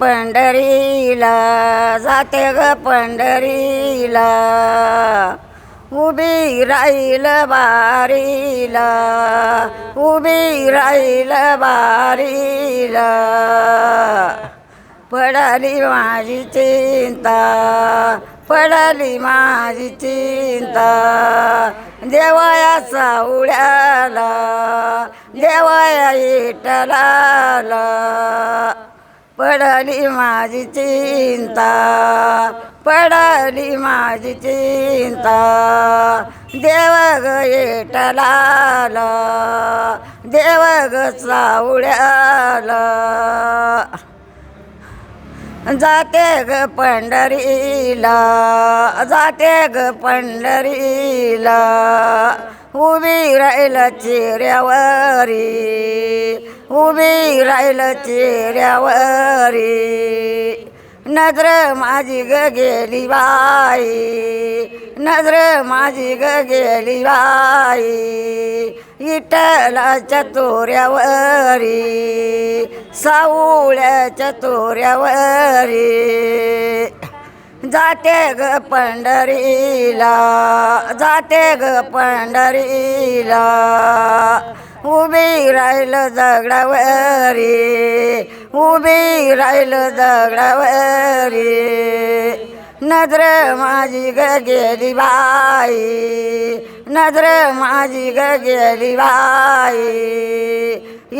पंढरीला जाते ग पंढरीला. उभी राहील बारीला. उभी राहील बारीला. पडाली माझी चिंता पडाली माझी चिंता. देवाया सावळ्याला देवाया इटलाला. पडली माझी चिंता पडली माझी चिंता. देव ग येटलाला देव ग जाते ग पंढरीला जाते ग पंढरीला. उभी राहिल चेहऱ्यावरी. उभी राहिल चेहऱ्यावरी. नजर माझी ग गेली बाई. नजर माझी ग गेली बाई. इटलाच्या तोऱ्यावरी सावळ्याच्या तोऱ्यावरी जाते ग पंढरीला जाते ग पंढरीला. उभी राहिलं दगडावरी उभी राहिलं दगडावरी. नजर माझी ग गेली बाई. नजर माझी ग गेली बाई.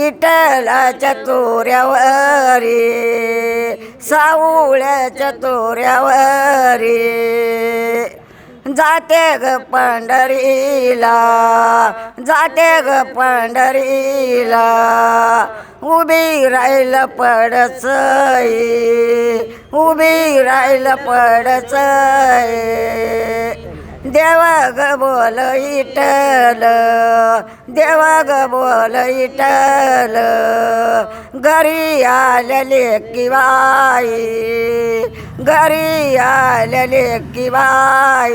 इटलाच्या तोऱ्यावरी सावळ्याच्या तोऱ्यावरी जाते ग पंढरीला जाते ग पंढरीला. उभी राहील पडसई उभी राहील पडसई. देवा ग बोल इटल देवा ग बोल इटल. घरी आलेले किवाई घरी आलेले किवाई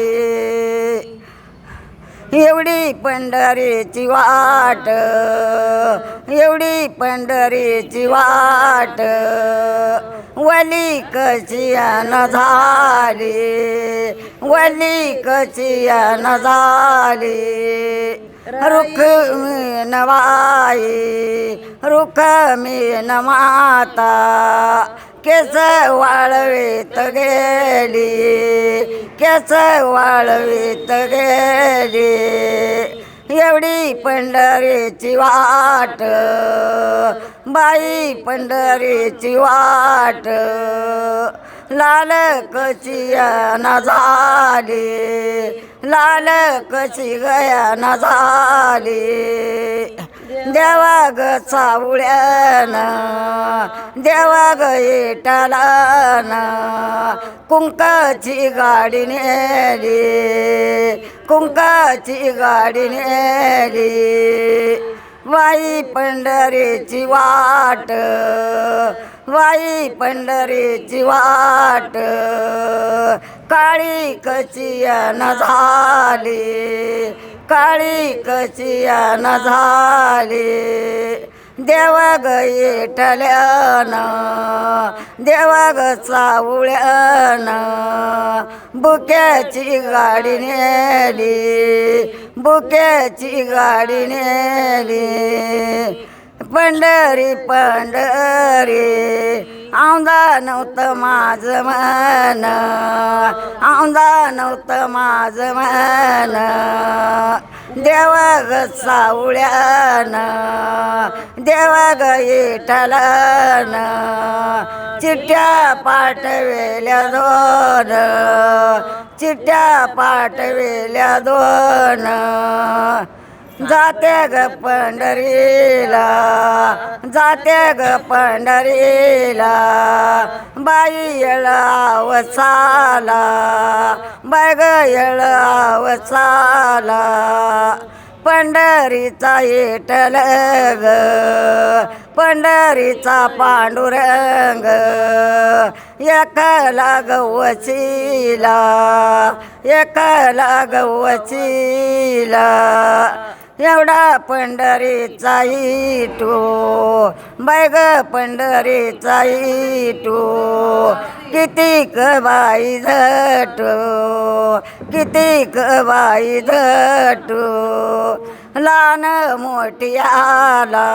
एवढी पंढरीची वाट एवढी पंढरीची वाट. वली कशी न झाली वली कशी न झाली. रुख मी नवाई रुख मी न माता. केस वाळवीत गेली केस वाळवीत गेली एवढी पंढरीची वाट बाई पंढरीची वाट. लाल कशी ना झाली लाल कशी गया ना झाली. देवा ग सावळ्यान देवा ग येटालान कुंकाची गाडी नेली कुंकाची गाडी नेली. वाई पंढरीची वाट वाई पंढरीची वाट. काळी कची न झाली काळी कशी न झाली? देवा ग येटल्यान देवा ग सावळ्यान बुक्याची गाडी नेली बुक्याची गाडी नेली. पंढरी पंढरी औंदा नव्हतं माझं मन. औंदा नव्हतं माझं मन. देवा ग सावळ्यान देवा ग येठलान चिठ्ठ्या पाठवेल्या दोन चिठ्ठ्या पाठवेल्या दोन. जाते ग पंढरीला जाते ग पंढरीला. बाई येळावसाला बाय ग येळावसाला पंढरीचा येटल ग पंढरीचा पांडुरंग. एकला गवचीला एकला गवचीला एवढा पंढरीचाही इटू. बैग पंढरीचाही टू कितीक बाई झटू. कितीक बाई झटू. लहान मोठी आला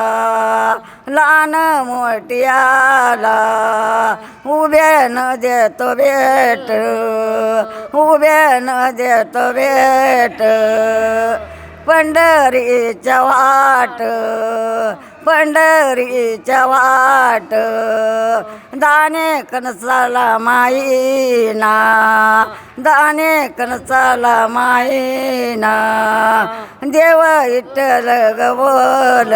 लहान मोठी आला उभ्यानं देतो भेट उभ्यानं देतो भेट. पंढरीच्या वाट पंढरीच्या वाट. दाणे कणसाला माईना दाणे कणसाला माईना देव इटल गवल.